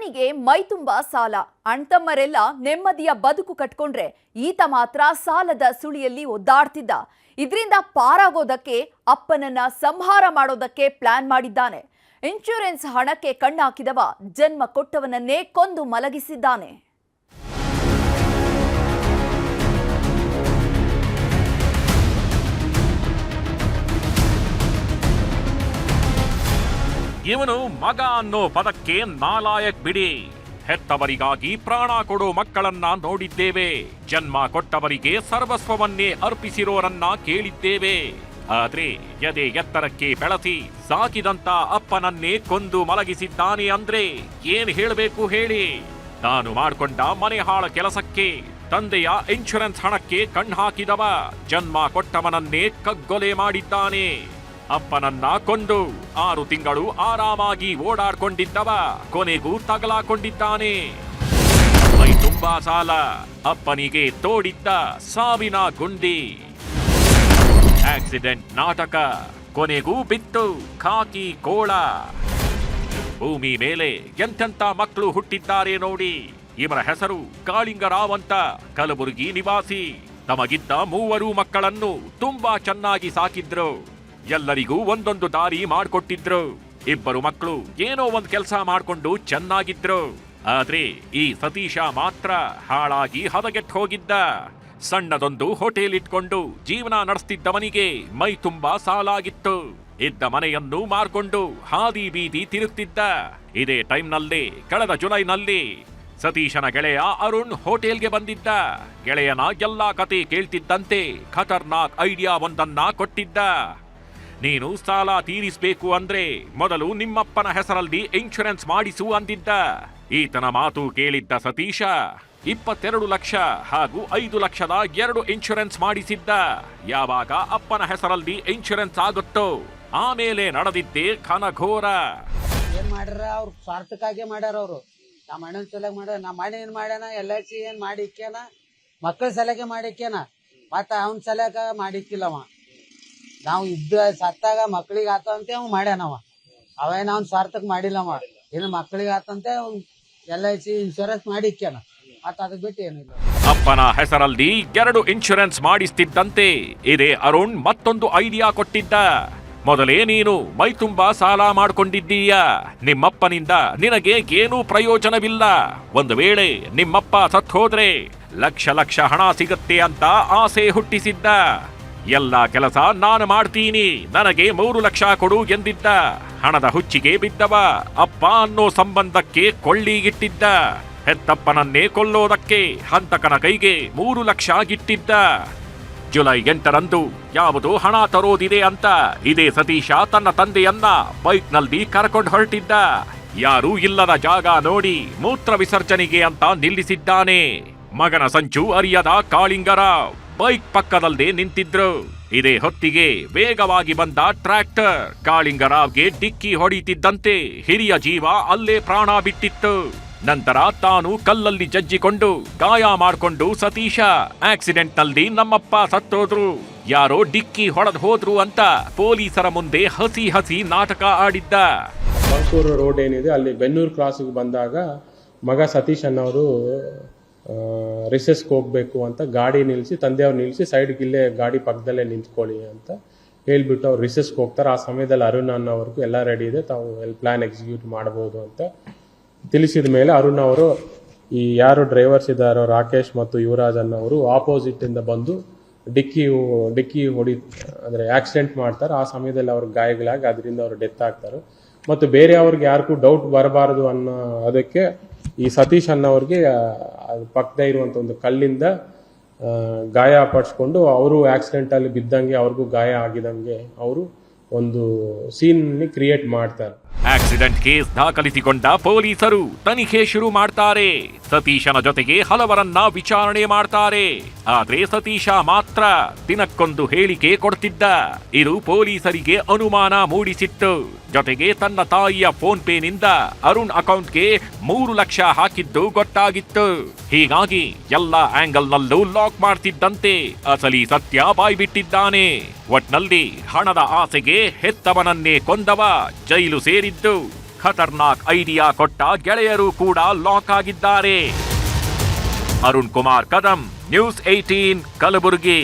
ಅಣ್ಣನಿಗೆ ಮೈ ತುಂಬಾ ಸಾಲ. ಅಣ್ತಮ್ಮರೆಲ್ಲ ನೆಮ್ಮದಿಯ ಬದುಕು ಕಟ್ಕೊಂಡ್ರೆ ಈತ ಮಾತ್ರ ಸಾಲದ ಸುಳಿಯಲ್ಲಿ ಒದ್ದಾಡ್ತಿದ್ದ. ಇದರಿಂದ ಪಾರಾಗೋದಕ್ಕೆ, ಅಪ್ಪನನ್ನ ಸಂಹಾರ ಮಾಡೋದಕ್ಕೆ ಪ್ಲಾನ್ ಮಾಡಿದ್ದಾನೆ. ಇನ್ಶೂರೆನ್ಸ್ ಹಣಕ್ಕೆ ಕಣ್ಣಾಕಿದವ, ಜನ್ಮ ಕೊಟ್ಟವನನ್ನೇ ಕೊಂದು ಮಲಗಿಸಿದ್ದಾನೆ. ಇವನು ಮಗ ಅನ್ನೋ ಪದಕ್ಕೆ ನಾಲಾಯಕ್ ಬಿಡಿ. ಹೆತ್ತವರಿಗಾಗಿ ಪ್ರಾಣ ಕೊಡೋ ಮಕ್ಕಳನ್ನ ನೋಡಿದ್ದೇವೆ. ಜನ್ಮ ಕೊಟ್ಟವರಿಗೆ ಸರ್ವಸ್ವವನ್ನೇ ಅರ್ಪಿಸಿರೋರನ್ನ ಕೇಳಿದ್ದೇವೆ. ಆದ್ರೆ ಎದೆ ಎತ್ತರಕ್ಕೆ ಬೆಳಸಿ ಸಾಕಿದಂತ ಅಪ್ಪನನ್ನೇ ಕೊಂದು ಮಲಗಿಸಿದ್ದಾನೆ ಅಂದ್ರೆ ಏನ್ ಹೇಳಬೇಕು ಹೇಳಿ? ನಾನು ಮಾಡ್ಕೊಂಡ ಮನೆ ಹಾಳ ಕೆಲಸಕ್ಕೆ, ತಂದೆಯ ಇನ್ಶೂರೆನ್ಸ್ ಹಣಕ್ಕೆ ಕಣ್ಹಾಕಿದವ ಜನ್ಮ ಕೊಟ್ಟವನನ್ನೇ ಕಗ್ಗೊಲೆ ಮಾಡಿದ್ದಾನೆ. ಅಪ್ಪನನ್ನ ಕೊಂದು ಆರು ತಿಂಗಳು ಆರಾಮಾಗಿ ಓಡಾಡ್ಕೊಂಡಿದ್ದವ. ಕೊನೆಗೂ ತಗಲಾಕೊಂಡಿದ್ದಾನೆ. ಮೈ ತುಂಬಾ ಸಾಲ. ಅಪ್ಪನಿಗೆ ತೋಡಿದ್ದ ಸಾವಿನ ಗುಂಡಿ. ಆಕ್ಸಿಡೆಂಟ್ ನಾಟಕ. ಕೊನೆಗೂ ಬಿತ್ತು. ಖಾಕಿ ಕೋಳ. ಭೂಮಿ ಮೇಲೆ ಎಂತೆಂತ ಮಕ್ಕಳು ಹುಟ್ಟಿದ್ದಾರೆ ನೋಡಿ. ಇವರ ಹೆಸರು ಕಾಳಿಂಗರಾವ್ ಅಂತ ಕಲಬುರಗಿ ನಿವಾಸಿ. ತಮಗಿದ್ದ ಮೂವರು ಮಕ್ಕಳನ್ನು ತುಂಬಾ ಚೆನ್ನಾಗಿ ಸಾಕಿದ್ರು. ಎಲ್ಲರಿಗೂ ಒಂದೊಂದು ದಾರಿ ಮಾಡಿಕೊಟ್ಟಿದ್ರು. ಇಬ್ಬರು ಮಕ್ಕಳು ಏನೋ ಒಂದ್ ಕೆಲಸ ಮಾಡ್ಕೊಂಡು ಚೆನ್ನಾಗಿದ್ರು. ಆದ್ರೆ ಈ ಸತೀಶ ಮಾತ್ರ ಹಾಳಾಗಿ ಹದಗೆಟ್ಟು ಹೋಗಿದ್ದ. ಸಣ್ಣದೊಂದು ಹೋಟೆಲ್ ಇಟ್ಕೊಂಡು ಜೀವನ ನಡೆಸ್ತಿದ್ದವನಿಗೆ ಮೈ ತುಂಬಾ ಸಾಲಾಗಿತ್ತು. ಇದ್ದ ಮನೆಯನ್ನು ಮಾರ್ಕೊಂಡು ಹಾದಿ ಬೀದಿ ತಿರುತ್ತಿದ್ದ ಇದೇ ಟೈಮ್ನಲ್ಲಿ ಕಳೆದ ಜುಲೈನಲ್ಲಿ ಸತೀಶನ ಗೆಳೆಯ ಅರುಣ್ ಹೋಟೆಲ್ಗೆ ಬಂದಿದ್ದ. ಗೆಳೆಯನ ಎಲ್ಲಾ ಕತೆ ಕೇಳ್ತಿದ್ದಂತೆ ಖತರ್ನಾಕ್ ಐಡಿಯಾ ಒಂದನ್ನ ಕೊಟ್ಟಿದ್ದ. ನೀನು ಸಾಲ ತೀರಿಸಬೇಕು ಅಂದ್ರೆ ಮೊದಲು ನಿಮ್ಮಪ್ಪನ ಹೆಸರಲ್ಲಿ ಇನ್ಶೂರೆನ್ಸ್ ಮಾಡಿಸು ಅಂದಿದ್ದ. ಈತನ ಮಾತು ಕೇಳಿದ್ದ ಸತೀಶ, ಇಪ್ಪತ್ತೆರಡು ಲಕ್ಷ ಹಾಗೂ ಐದು ಲಕ್ಷದ ಎರಡು ಇನ್ಶೂರೆನ್ಸ್ ಮಾಡಿಸಿದ್ದ. ಯಾವಾಗ ಅಪ್ಪನ ಹೆಸರಲ್ಲಿ ಇನ್ಶೂರೆನ್ಸ್ ಆಗುತ್ತೋ, ಆಮೇಲೆ ನಡೆದಿದ್ದೇ ಖನಘೋರ ಏನ್ ಮಾಡ್ಯಾರ ಅವ್ರು? ಸ್ವಾರ್ಥಕ್ಕಾಗೆ ಮಾಡ್ಯಾರ ಅವರು. ನಮ್ಮ ಅಣ್ಣನ ಸಲಗ ಮಾಡ್ಯಾರ, ನಮ್ಮ ಅಣ್ಣ ಏನ್ ಮಾಡ್ಯಾನ? ಎಲ್ ಐ ಸಿ ಏನ್ ಮಾಡಿಕ್ಯಾನ? ಮಕ್ಕಳ ಸಲಗೆ ಮಾಡಿಕ್ಯಾನ? ಮತ್ತ ಅವನ್ ಸಲಗ ಮಾಡಿಕ್ಕಿಲ್ಲವ. ನಾವು ಇದ್ದ ಸತ್ತಾಗ ಮಕ್ಳಿಗೆ ಆತಂತೆ ಅವ್. ಮಾಡ್ಯಾನವ ಅವೇನ ಅವ್ನ ಸ್ವಾರ್ಥಕ್ ಮಾಡಿಲ್ಲವ ಏನು ಮಕ್ಳಿಗೆ ಆತಂತೆ ಎಲ್ ಐ ಸಿ ಇನ್ಶೂರೆನ್ಸ್ ಮಾಡಿಕ್ಯಾನ. ಮತ್ತ ಅಪ್ಪನ ಹೆಸರಲ್ಲಿ ಎರಡು ಇನ್ಶೂರೆನ್ಸ್ ಮಾಡಿಸ್ತಿದ್ದಂತೆ. ಇದೇ ಅರುಣ್ ಮತ್ತೊಂದು ಐಡಿಯಾ ಕೊಟ್ಟಿದ್ದ. ಮೊದಲೇ ನೀನು ಮೈ ತುಂಬಾ ಸಾಲ ಮಾಡ್ಕೊಂಡಿದ್ದೀಯ. ನಿಮ್ಮಪ್ಪನಿಂದ ನಿನಗೆ ಏನೂ ಪ್ರಯೋಜನವಿಲ್ಲ. ಒಂದು ವೇಳೆ ನಿಮ್ಮಪ್ಪ ಸತ್ ಹೋದ್ರೆ ಲಕ್ಷ ಲಕ್ಷ ಹಣ ಸಿಗತ್ತೆ ಅಂತ ಆಸೆ ಹುಟ್ಟಿಸಿದ್ದ. ಎಲ್ಲ ಕೆಲಸ ನಾನು ಮಾಡ್ತೀನಿ. ನನಗೆ ಮೂರು ಲಕ್ಷ ಕೊಡು ಎಂದಿದ್ದ. ಹಣದ ಹುಚ್ಚಿಗೆ ಬಿದ್ದವ. ಅಪ್ಪ ಅನ್ನೋ ಸಂಬಂಧಕ್ಕೆ ಕೊಳ್ಳಿಗಿಟ್ಟಿದ್ದ ಹೆತ್ತಪ್ಪನನ್ನೇ ಕೊಲ್ಲೋದಕ್ಕೆ ಹಂತಕನ ಕೈಗೆ ಮೂರು ಲಕ್ಷ ಗಿಟ್ಟಿದ್ದ. ಜುಲೈ ಎಂಟರಂದು ಯಾವುದೋ ಹಣ ತರೋದಿದೆ ಅಂತ ಇದೇ ಸತೀಶ ತನ್ನ ತಂದೆಯನ್ನ ಬೈಕ್ನಲ್ಲಿ ಕರ್ಕೊಂಡು ಹೊರಟಿದ್ದ. ಯಾರೂ ಇಲ್ಲದ ಜಾಗ ನೋಡಿ ಮೂತ್ರ ವಿಸರ್ಜನೆಗೆ ಅಂತ ನಿಲ್ಲಿಸಿದ್ದಾನೆ. ಮಗನ ಸಂಚು ಅರಿಯದ ಕಾಳಿಂಗರಾವ್. ಬೈಕ್ ಪಕ್ಕದಲ್ಲಿ ನಿಂತಿದ್ರು. ಇದೇ ಹೊತ್ತಿಗೆ ವೇಗವಾಗಿ ಬಂದ ಟ್ರ್ಯಾಕ್ಟರ್. ಕಾಳಿಂಗರಾವ್ಗೆ ಡಿಕ್ಕಿ ಹೊಡೆಯುತ್ತಿದ್ದಂತೆ ಹಿರಿಯ ಜೀವ ಅಲ್ಲೇ ಪ್ರಾಣ ಬಿಟ್ಟಿತ್ತು. ನಂತರ ತಾನು ಕಲ್ಲಲ್ಲಿ ಜಜ್ಜಿಕೊಂಡು ಗಾಯ ಮಾಡ್ಕೊಂಡು ಸತೀಶ ಆಕ್ಸಿಡೆಂಟ್ನಲ್ಲಿ ನಮ್ಮಪ್ಪ ಸತ್ತೋದ್ರು. ಯಾರೋ ಡಿಕ್ಕಿ ಹೊಡೆದ್ ಹೋದ್ರು ಅಂತ ಪೊಲೀಸರ ಮುಂದೆ ಹಸಿ ಹಸಿ ನಾಟಕ ಆಡಿದ್ದ. ಮೈಸೂರು ರೋಡ್ ಏನಿದೆ, ಅಲ್ಲಿ ಬೆನ್ನೂರು ಕ್ರಾಸಿಗೆ ಬಂದಾಗ ಮಗ ಸತೀಶ್ ಅನ್ನೋರು ರಿಸೆಸ್ಗೆ ಹೋಗಬೇಕು ಅಂತ ಗಾಡಿ ನಿಲ್ಲಿಸಿ ತಂದೆಯವ್ರು ನಿಲ್ಲಿಸಿ ಸೈಡ್ಗೆ ಇಲ್ಲೇ ಗಾಡಿ ಪಕ್ಕದಲ್ಲೇ ನಿಂತ್ಕೊಳ್ಳಿ ಅಂತ ಹೇಳ್ಬಿಟ್ಟು ಅವ್ರು ರಿಸೆಸ್ಗೆ ಹೋಗ್ತಾರೆ. ಆ ಸಮಯದಲ್ಲಿ ಅರುಣ್ ಅನ್ನೋವರೆಗೂ ಎಲ್ಲ ರೆಡಿ ಇದೆ. ತಾವು ಎಲ್ಲಿ ಪ್ಲ್ಯಾನ್ ಎಕ್ಸಿಕ್ಯೂಟ್ ಮಾಡ್ಬೋದು ಅಂತ ತಿಳಿಸಿದ ಮೇಲೆ ಅರುಣ್ ಅವರು ಈ ಯಾರು ಡ್ರೈವರ್ಸ್ ಇದ್ದಾರೋ ರಾಕೇಶ್ ಮತ್ತು ಯುವರಾಜ್ ಅನ್ನೋರು ಆಪೋಸಿಟ್ ಇಂದ ಬಂದು ಡಿಕ್ಕಿ ಡಿಕ್ಕಿ ಹೊಡಿ, ಅಂದ್ರೆ ಆಕ್ಸಿಡೆಂಟ್ ಮಾಡ್ತಾರೆ. ಆ ಸಮಯದಲ್ಲಿ ಅವ್ರಿಗೆ ಗಾಯಗಳಾಗಿ ಅದರಿಂದ ಅವರು ಡೆತ್ ಆಗ್ತಾರೆ. ಮತ್ತು ಬೇರೆ ಅವ್ರಿಗೆ ಯಾರಿಗೂ ಡೌಟ್ ಬರಬಾರದು ಅನ್ನೋ ಅದಕ್ಕೆ ಈ ಸತೀಶ್ ಅನ್ನೋರಿಗೆ ಪಕ್ಕದ ಇರುವಂತ ಒಂದು ಕಲ್ಲಿಂದ ಗಾಯ ಪಡಿಸ್ಕೊಂಡು ಅವರು ಆಕ್ಸಿಡೆಂಟ್ ಅಲ್ಲಿ ಬಿದ್ದಂಗೆ, ಅವ್ರಿಗೂ ಗಾಯ ಆಗಿದಂಗೆ ಅವರು ಒಂದು ಸೀನ್ ಕ್ರಿಯೇಟ್ ಮಾಡ್ತಾರೆ. ಆಕ್ಸಿಡೆಂಟ್ ಕೇಸ್ ದಾಖಲಿಸಿಕೊಂಡ ಪೊಲೀಸರು ತನಿಖೆ ಶುರು ಮಾಡ್ತಾರೆ. ಸತೀಶನ ಜೊತೆಗೆ ಹಲವರನ್ನ ವಿಚಾರಣೆ ಮಾಡ್ತಾರೆ. ಆದ್ರೆ ಸತೀಶ ಮಾತ್ರ ದಿನಕ್ಕೊಂದು ಹೇಳಿಕೆ ಕೊಡ್ತಿದ್ದ. ಇದು ಪೊಲೀಸರಿಗೆ ಅನುಮಾನ ಮೂಡಿಸಿತ್ತು. ಜೊತೆಗೆ ತನ್ನ ತಾಯಿಯ ಫೋನ್ ಪೇನಿಂದ ಅರುಣ್ ಅಕೌಂಟ್ಗೆ ಮೂರು ಲಕ್ಷ ಹಾಕಿದ್ದು ಗೊತ್ತಾಗಿತ್ತು. ಹೀಗಾಗಿ ಎಲ್ಲ ಆಂಗಲ್ನಲ್ಲೂ ಲಾಕ್ ಮಾಡ್ತಿದ್ದಂತೆ ಅಸಲಿ ಸತ್ಯ ಬಾಯ್ಬಿಟ್ಟಿದ್ದಾನೆ. ಒಟ್ನಲ್ಲಿ ಹಣದ ಆಸೆಗೆ ಹೆತ್ತವನನ್ನೇ ಕೊಂದವ ಜೈಲು ಸೇರಿದ್ದು ಖತರ್ನಾಕ್ ಐಡಿಯಾ ಕೊಟ್ಟ ಗೆಳೆಯರು ಕೂಡ ಲಾಕ್ ಆಗಿದ್ದಾರೆ. Arun Kumar Kadam, news eighteen Kalaburagi.